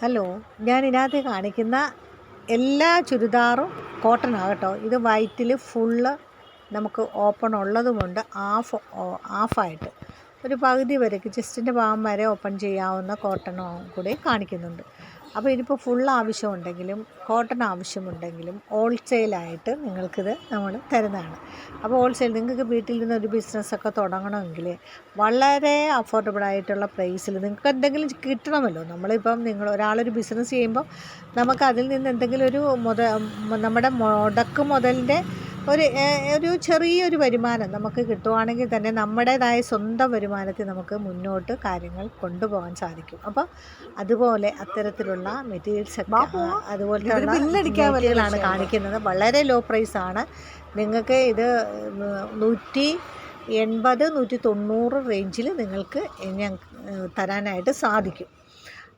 Hello ഞാൻ ഇതിനകത്ത് കാണിക്കുന്ന എല്ലാ ചുരിദാറും കോട്ടൺ ആകട്ടോ ഇത് വൈറ്റിൽ ഫുള്ള് നമുക്ക് ഓപ്പൺ ഉള്ളതുമുണ്ട്. ഹാഫ് ഹാഫായിട്ട് ഒരു പകുതി വരെ ചെസ്റ്റിന്റെ ഭാഗം വരെ ഓപ്പൺ ചെയ്യാവുന്ന കോട്ടണോ കൂടെ കാണിക്കുന്നുണ്ട്. അപ്പോൾ ഇതിപ്പോൾ ഫുൾ ആവശ്യമുണ്ടെങ്കിലും കോട്ടൺ ആവശ്യമുണ്ടെങ്കിലും ഹോൾസെയിലായിട്ട് നിങ്ങൾക്കിത് നമ്മൾ തരുന്നതാണ്. അപ്പോൾ ഹോൾസെയിൽ നിങ്ങൾക്ക് വീട്ടിൽ നിന്ന് ഒരു ബിസിനസ്സൊക്കെ തുടങ്ങണമെങ്കിൽ വളരെ അഫോർഡബിൾ ആയിട്ടുള്ള പ്രൈസിൽ നിങ്ങൾക്ക് എന്തെങ്കിലും കിട്ടണമല്ലോ. നമ്മളിപ്പം നിങ്ങൾ ഒരാളൊരു ബിസിനസ് ചെയ്യുമ്പോൾ നമുക്ക് അതിൽ നിന്ന് എന്തെങ്കിലും ഒരു മുത നമ്മുടെ മുടക്ക് മുതലിന്റെ ഒരു ഒരു ചെറിയൊരു വരുമാനം നമുക്ക് കിട്ടുവാണെങ്കിൽ തന്നെ നമ്മുടേതായ സ്വന്തം വരുമാനത്തിൽ നമുക്ക് മുന്നോട്ട് കാര്യങ്ങൾ കൊണ്ടുപോകാൻ സാധിക്കും. അപ്പോൾ അതുപോലെ അത്തരത്തിലുള്ള മെറ്റീരിയൽസ് ഒക്കെ മെറ്റീരിയലാണ് കാണിക്കുന്നത്. വളരെ ലോ പ്രൈസ് ആണ്. നിങ്ങൾക്ക് ഇത് നൂറ്റി എൺപത് നൂറ്റി തൊണ്ണൂറ് റേഞ്ചിൽ നിങ്ങൾക്ക് തരാനായിട്ട് സാധിക്കും.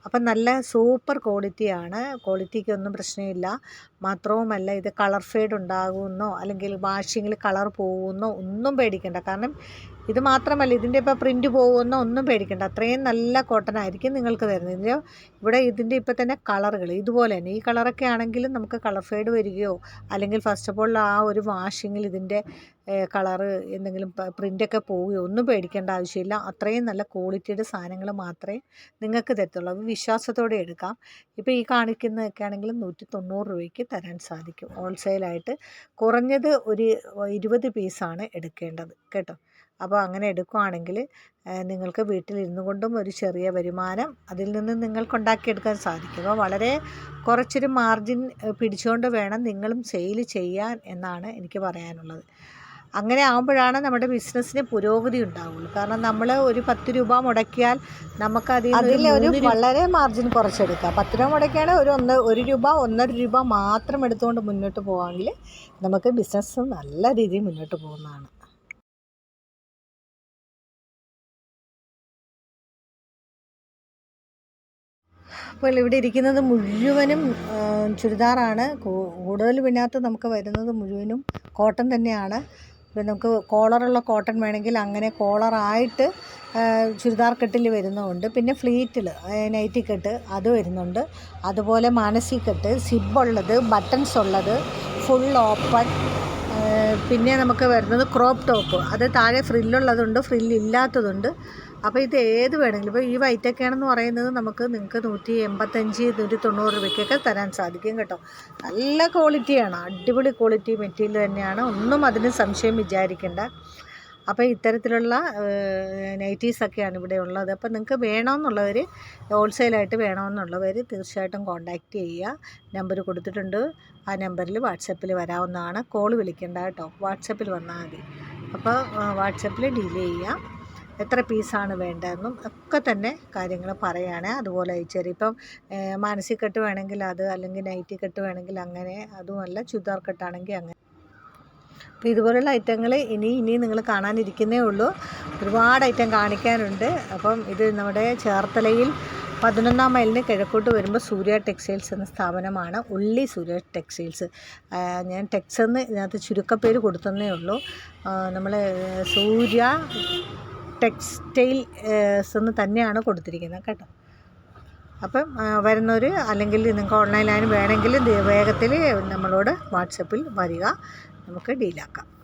അപ്പം നല്ല സൂപ്പർ ക്വാളിറ്റിയാണ്. ക്വാളിറ്റിക്കൊന്നും പ്രശ്നമില്ല. മാത്രവുമല്ല ഇത് കളർ ഫേഡ് ഉണ്ടാകുമെന്നോ അല്ലെങ്കിൽ വാഷിങ്ങിൽ കളർ പോകുമെന്നോ ഒന്നും പേടിക്കേണ്ട. കാരണം ഇത് മാത്രമല്ല ഇതിന്റെ ഇപ്പോൾ പ്രിന്റ് പോകുമെന്നോ ഒന്നും പേടിക്കണ്ട. അത്രയും നല്ല കോട്ടൺ ആയിരിക്കും നിങ്ങൾക്ക് തരുന്നത്. ഇതിന്റെ ഇവിടെ ഇതിന്റെ ഇപ്പോൾ തന്നെ കളറുകൾ ഇതുപോലെ തന്നെ ഈ കളറൊക്കെ ആണെങ്കിലും നമുക്ക് കളർ ഫെയ്ഡ് വരികയോ അല്ലെങ്കിൽ ഫസ്റ്റ് ഓഫ് ഓൾ ആ ഒരു വാഷിങ്ങിൽ ഇതിന്റെ കളറ് എന്തെങ്കിലും പ്രിന്റൊക്കെ പോവുകയോ ഒന്നും പേടിക്കേണ്ട ആവശ്യമില്ല. അത്രയും നല്ല ക്വാളിറ്റിയുടെ സാധനങ്ങൾ മാത്രമേ നിങ്ങൾക്ക് തരത്തുള്ളൂ. അത് വിശ്വാസത്തോടെ എടുക്കാം. ഇപ്പോൾ ഈ കാണിക്കുന്നതൊക്കെ ആണെങ്കിലും നൂറ്റി തൊണ്ണൂറ് രൂപയ്ക്ക് തരാൻ സാധിക്കും. ഹോൾസെയിലായിട്ട് കുറഞ്ഞത് ഒരു ഇരുപത് പീസാണ് എടുക്കേണ്ടത്. കേട്ടോ? അപ്പോൾ അങ്ങനെ എടുക്കുകയാണെങ്കിൽ നിങ്ങൾക്ക് വീട്ടിലിരുന്നു കൊണ്ടും ഒരു ചെറിയ വരുമാനം അതിൽ നിന്ന് നിങ്ങൾക്ക് ഉണ്ടാക്കിയെടുക്കാൻ സാധിക്കും. അപ്പോൾ വളരെ കുറച്ചൊരു മാർജിൻ പിടിച്ചുകൊണ്ട് വേണം നിങ്ങളും സെയിൽ ചെയ്യാൻ എന്നാണ് എനിക്ക് പറയാനുള്ളത്. അങ്ങനെ ആകുമ്പോഴാണ് നമ്മുടെ ബിസിനസ്സിന് പുരോഗതി ഉണ്ടാവുള്ളൂ. കാരണം നമ്മൾ ഒരു പത്ത് രൂപ മുടക്കിയാൽ നമുക്ക് അതിൽ ഒരു വളരെ മാർജിൻ കുറച്ചെടുക്കാം. പത്ത് രൂപ മുടക്കിയാണെങ്കിൽ ഒരു ഒന്ന് ഒരു രൂപ ഒന്നര രൂപ മാത്രം എടുത്തുകൊണ്ട് മുന്നോട്ട് പോകാമെങ്കിൽ നമുക്ക് ബിസിനസ് നല്ല രീതിയിൽ മുന്നോട്ട് പോകുന്നതാണ്. അപ്പോൾ ഇവിടെ ഇരിക്കുന്നത് മുഴുവനും ചുരിദാറാണ്. കൂടുതൽ പിന്നകത്ത് നമുക്ക് വരുന്നത് മുഴുവനും കോട്ടൺ തന്നെയാണ്. ഇപ്പം നമുക്ക് കോളറുള്ള കോട്ടൺ വേണമെങ്കിൽ അങ്ങനെ കോളറായിട്ട് ചുരിദാർ കെട്ടിൽ വരുന്നുമുണ്ട് പിന്നെ ഫ്ലീറ്റിൽ നൈറ്റി കെട്ട് അത് വരുന്നുണ്ട്. അതുപോലെ മാനസി കെട്ട് സിബുള്ളത് ബട്ടൺസ് ഉള്ളത് ഫുൾ ഓപ്പൺ പിന്നെ നമുക്ക് വരുന്നത് ക്രോപ്പ് ടോപ്പ് അത് താഴെ ഫ്രില്ലുള്ളതുണ്ട് ഫ്രില്ലില്ലാത്തതുണ്ട് അപ്പോൾ ഇത് ഏത് വേണമെങ്കിലും ഇപ്പോൾ ഈ വൈറ്റൊക്കെയാണെന്ന് പറയുന്നത് നമുക്ക് നിങ്ങൾക്ക് നൂറ്റി എൺപത്തഞ്ച് നൂറ്റി തൊണ്ണൂറ് രൂപയ്ക്കൊക്കെ തരാൻ സാധിക്കും കേട്ടോ. നല്ല ക്വാളിറ്റിയാണ് അടിപൊളി ക്വാളിറ്റി മെറ്റീരിയൽ തന്നെയാണ്. ഒന്നും അതിന് സംശയം വിചാരിക്കേണ്ട. അപ്പോൾ ഇത്തരത്തിലുള്ള നൈറ്റീസൊക്കെയാണ് ഇവിടെ ഉള്ളത്. അപ്പോൾ നിങ്ങൾക്ക് വേണമെന്നുള്ളവർ ഹോൾസെയിലായിട്ട് വേണമെന്നുള്ളവർ തീർച്ചയായിട്ടും കോൺടാക്റ്റ് ചെയ്യുക. നമ്പർ കൊടുത്തിട്ടുണ്ട്. ആ നമ്പറിൽ വാട്സപ്പിൽ വരാവുന്നതാണ്. കോൾ വിളിക്കേണ്ട കേട്ടോ. വാട്സപ്പിൽ വന്നാൽ മതി. അപ്പോൾ വാട്സപ്പിൽ ഡീൽ ചെയ്യാം എത്ര പീസാണ് വേണ്ടതെന്നും ഒക്കെ തന്നെ കാര്യങ്ങൾ പറയുകയാണ് അതുപോലെ ചെറിയ ഇപ്പം മാനസി കെട്ട് വേണമെങ്കിൽ അത് അല്ലെങ്കിൽ നൈറ്റി കെട്ട് വേണമെങ്കിൽ അങ്ങനെ അതുമല്ല ചുരിദാർ കെട്ടാണെങ്കിൽ അങ്ങനെ അപ്പോൾ ഇതുപോലുള്ള ഐറ്റങ്ങൾ ഇനി ഇനി നിങ്ങൾ കാണാനിരിക്കുന്നേ ഉള്ളൂ. ഒരുപാട് ഐറ്റം കാണിക്കാനുണ്ട്. അപ്പം ഇത് നമ്മുടെ ചേർത്തലയിൽ പതിനൊന്നാം മൈലിന് കിഴക്കോട്ട് വരുമ്പോൾ സൂര്യ ടെക്സ്റ്റൈൽസ് എന്ന സ്ഥാപനമാണ്. ഉള്ളി സൂര്യ ടെക്സ്റ്റൈൽസ്. ഞാൻ ടെക്സ് എന്ന് ഇതിനകത്ത് ചുരുക്കപ്പേര് കൊടുത്തന്നേ ഉള്ളൂ. നമ്മൾ സൂര്യ ടെക്സ്റ്റൈൽസ് എന്ന് തന്നെയാണ് കൊടുത്തിരിക്കുന്നത് കേട്ടോ. അപ്പം വരുന്നവർ അല്ലെങ്കിൽ നിങ്ങൾക്ക് ഓൺലൈനായാലും വേണമെങ്കിൽ വേഗത്തിൽ നമ്മളോട് വാട്സപ്പിൽ വരിക. നമുക്ക് ഡീലാക്കാം.